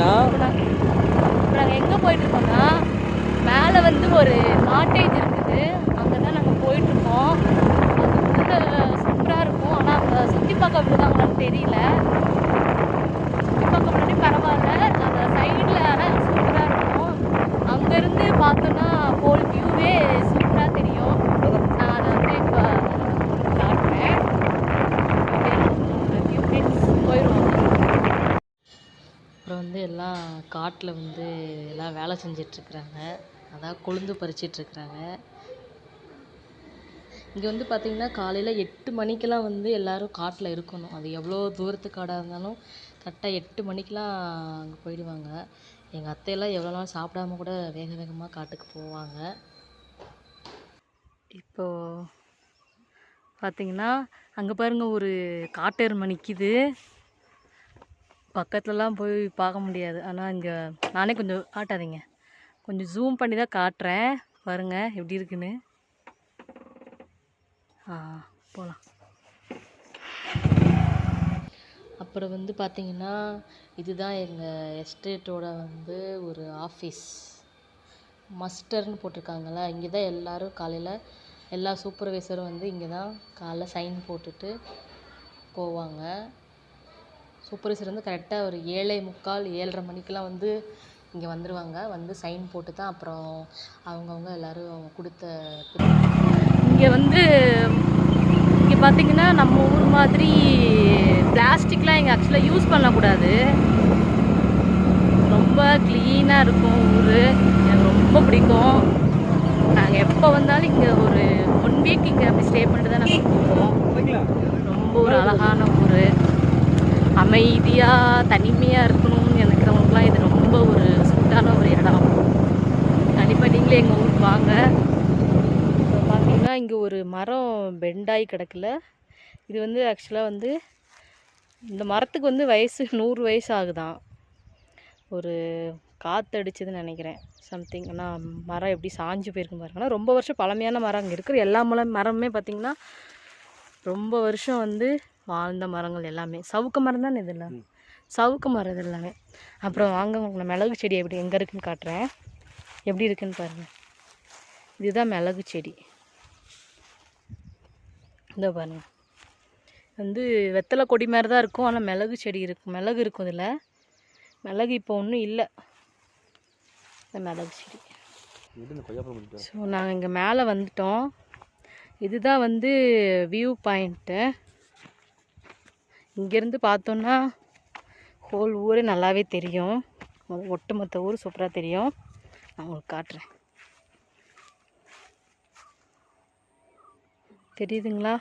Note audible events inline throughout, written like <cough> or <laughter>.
பார்த்தீங்கன்னா இப்போ நாங்கள் எங்கே போயிட்டுருக்கோம்னா மேலே வந்து ஒரு காட்டேஜ் இருக்குது. அங்கே தான் நாங்கள் போயிட்டுருக்கோம். அங்கே சூப்பராக இருக்கும். ஆனால் அங்கே சுற்றி பார்க்க விடுதாங்களான்னு தெரியல. சுற்றி பார்க்க முன்னாடி பரவாயில்ல. அந்த சைடில் சூப்பராக இருக்கும். அங்கேருந்து பார்த்தோன்னா போல் வியூவே அப்புறம் வந்து எல்லாம் காட்டில் வந்து எல்லாம் வேலை செஞ்சிட்ருக்குறாங்க. அதான் கொழுந்து பறிச்சிட்ருக்குறாங்க. இங்கே வந்து பார்த்திங்கன்னா காலையில் எட்டு மணிக்கெல்லாம் வந்து எல்லோரும் காட்டில் இருக்கணும். அது எவ்வளோ தூரத்து காடாக இருந்தாலும் கரெக்டாக எட்டு மணிக்கெலாம் அங்கே போயிடுவாங்க. எங்கள் அத்தையெல்லாம் எவ்வளோ நாள் சாப்பிடாம கூட வேக வேகமாக காட்டுக்கு போவாங்க. இப்போது பார்த்திங்கன்னா அங்கே பாருங்கள் ஒரு காட்டெருமை நிற்கிது பக்கத்துலலாம் போய் பார்க்க முடியாது. ஆனால் இங்கே நானே கொஞ்சம் காட்டாதீங்க. கொஞ்சம் ஜூம் பண்ணி தான் காட்டுறேன். பாருங்க எப்படி இருக்குன்னு. ஆ போகலாம் அப்புறம் வந்து பார்த்தீங்கன்னா இதுதான் எங்கள் எஸ்டேட்டோட வந்து ஒரு ஆஃபீஸ் மஸ்டர்னு போட்டிருக்காங்களா இங்கே தான் எல்லோரும் காலையில் எல்லா சூப்பர்வைசரும் வந்து இங்கே தான் காலைல சைன் போட்டுட்டு போவாங்க. சூப்பர்வைசர் வந்து கரெக்டாக ஒரு ஏழே முக்கால் ஏழரை மணிக்கெலாம் வந்து இங்கே வந்துடுவாங்க வந்து சைன் போட்டு தான் அப்புறம் அவங்கவுங்க எல்லோரும் அவங்க கொடுத்த இங்கே வந்து இங்கே பார்த்தீங்கன்னா நம்ம ஊர் மாதிரி பிளாஸ்டிக்லாம் இங்கே ஆக்சுவலாக யூஸ் பண்ணக்கூடாது. ரொம்ப க்ளீனாக இருக்கும் ஊர். எனக்கு ரொம்ப பிடிக்கும். நாங்கள் எப்போ வந்தாலும் இங்கே ஒரு ஒன் வீக் இங்கே அப்படி ஸ்டே பண்ணிட்டு தான் நாங்கள் போவோம் ரொம்ப ஒரு அழகான ஊர் அமைதியாக தனிமையாக இருக்கணும்னு நினைக்கிறவங்களாம் இது ரொம்ப ஒரு சூட்டான ஒரு இடம். கண்டிப்பாக நீங்களே எங்கள் ஊருக்கு வாங்க. இப்போ பார்த்தீங்கன்னா இங்கே ஒரு மரம் பெண்டாகி கிடக்கல. இது வந்து ஆக்சுவலாக வந்து இந்த மரத்துக்கு வந்து வயசு <laughs> நூறு வயசு ஆகுதான். ஒரு காற்று அடிச்சதுன்னு நினைக்கிறேன். சம்திங் ஆனால் மரம் எப்படி சாஞ்சு போயிருக்கும் பாருங்கன்னா ரொம்ப வருஷம் பழமையான மரம் அங்கே இருக்கிற எல்லா மரம் மரமுமே பார்த்திங்கன்னா ரொம்ப வருஷம் வந்து வாழ்ந்த மரங்கள் எல்லாமே. சவுக்கு மரம் தானே இதெல்லாம்? சவுக்கு மரம் இது எல்லாமே. அப்புறம் வாங்க உங்களுக்கு நான் மிளகு செடி எப்படி எங்கே இருக்குன்னு காட்டுறேன். எப்படி இருக்குன்னு பாருங்கள் இதுதான் மிளகு செடி. இதோ பாருங்க. வந்து வெத்தலை கொடி மாதிரி தான் இருக்கும் ஆனால் மிளகு செடி இருக்கும் மிளகு இருக்கும் இதில். மிளகு இப்போ ஒன்றும் இல்லை. இந்த மிளகு செடி. ஸோ நாங்கள் இங்கே மேலே வந்துட்டோம். இதுதான் வந்து வியூ பாயிண்ட்டு இங்கேருந்து பார்த்தோன்னா ஹோல் ஊரே நல்லாவே தெரியும். ஒட்டுமொத்த ஊர் சூப்பராக தெரியும். நான் உங்களுக்கு காட்டுறேன். தெரியுதுங்களா?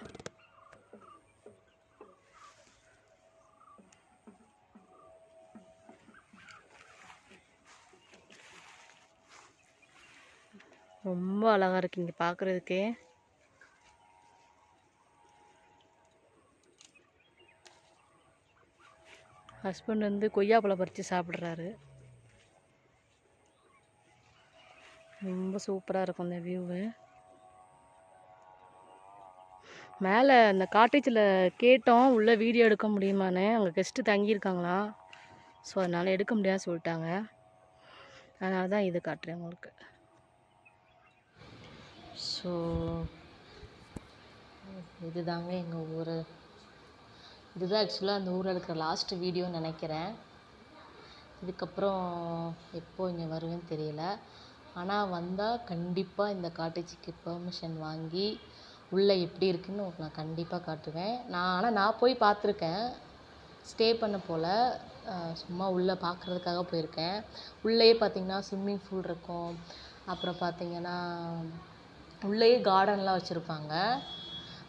ரொம்ப அழகாக இருக்குது இங்கே பார்க்குறதுக்கே ஹஸ்பண்ட் வந்து கொய்யாப்பழம் பறித்து சாப்பிட்றாரு. ரொம்ப சூப்பராக இருக்கும் அந்த வியூவு மேலே அந்த காட்டேஜில் கேட்டோம் உள்ளே வீடியோ எடுக்க முடியுமான்னு. அங்கே கெஸ்ட்டு தங்கியிருக்காங்களாம் ஸோ அதனால் எடுக்க முடியாது சொல்லிட்டாங்க. அதனால தான் இது காட்டுறேன் உங்களுக்கு. ஸோ இதுதாங்க எங்கள் ஊர். இதுதான் ஆக்சுவலாக அந்த ஊரில் இருக்கிற லாஸ்ட்டு வீடியோன்னு நினைக்கிறேன். இதுக்கப்புறம் எப்போது இங்கே வருவேன்னு தெரியல. ஆனால் வந்தால் கண்டிப்பாக இந்த காட்டேஜுக்கு பெர்மிஷன் வாங்கி உள்ளே எப்படி இருக்குன்னு உங்களுக்கு நான் கண்டிப்பாக காட்டுவேன். நான் ஆனால் நான் போய் பார்த்துருக்கேன். ஸ்டே பண்ண போல். சும்மா உள்ளே பார்க்குறதுக்காக போயிருக்கேன். உள்ளேயே பார்த்தீங்கன்னா ஸ்விம்மிங் பூல் இருக்கும். அப்புறம் பார்த்திங்கன்னா உள்ளேயே கார்டன்லாம் வச்சுருப்பாங்க.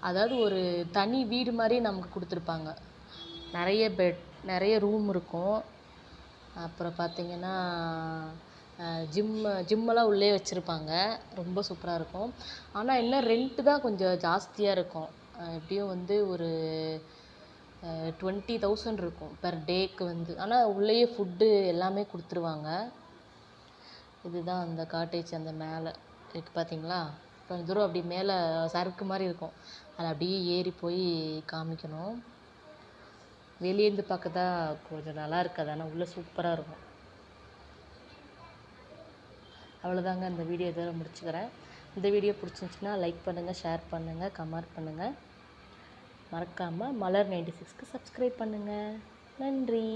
அதாவது ஒரு தனி வீடு மாதிரி நமக்கு கொடுத்துருப்பாங்க. நிறைய பெட் நிறைய ரூம் இருக்கும். அப்புறம் பார்த்தீங்கன்னா ஜிம்மு ஜிம்மெல்லாம் உள்ளே வச்சுருப்பாங்க. ரொம்ப சூப்பராக இருக்கும். ஆனால் என்ன ரெண்ட்டு தான் கொஞ்சம் ஜாஸ்தியாக இருக்கும். எப்படியும் வந்து ஒரு டுவெண்ட்டி தௌசண்ட் இருக்கும் பெர் டேக்கு வந்து. ஆனால் உள்ளேயே ஃபுட்டு எல்லாமே கொடுத்துருவாங்க. இதுதான் அந்த காட்டேஜ் அந்த மேலே. இருக்கு பார்த்தீங்களா? கொஞ்சம் தூரம் அப்படி மேலே சறுக்கு மாதிரி இருக்கும். அதில் அப்படியே ஏறி போய் காமிக்கணும். வெளியேருந்து பார்க்க தான் கொஞ்சம் நல்லா இருக்காது. ஆனால் உள்ளே சூப்பராக இருக்கும். அவ்வளோதாங்க இந்த வீடியோ இதோட முடிச்சுக்கிறேன். இந்த வீடியோ பிடிச்சிருந்துச்சின்னா லைக் பண்ணுங்கள் ஷேர் பண்ணுங்கள் கமெண்ட் பண்ணுங்கள் மறக்காமல் மலர் நைன்டி சிக்ஸ்க்கு சப்ஸ்கிரைப் பண்ணுங்கள் நன்றி.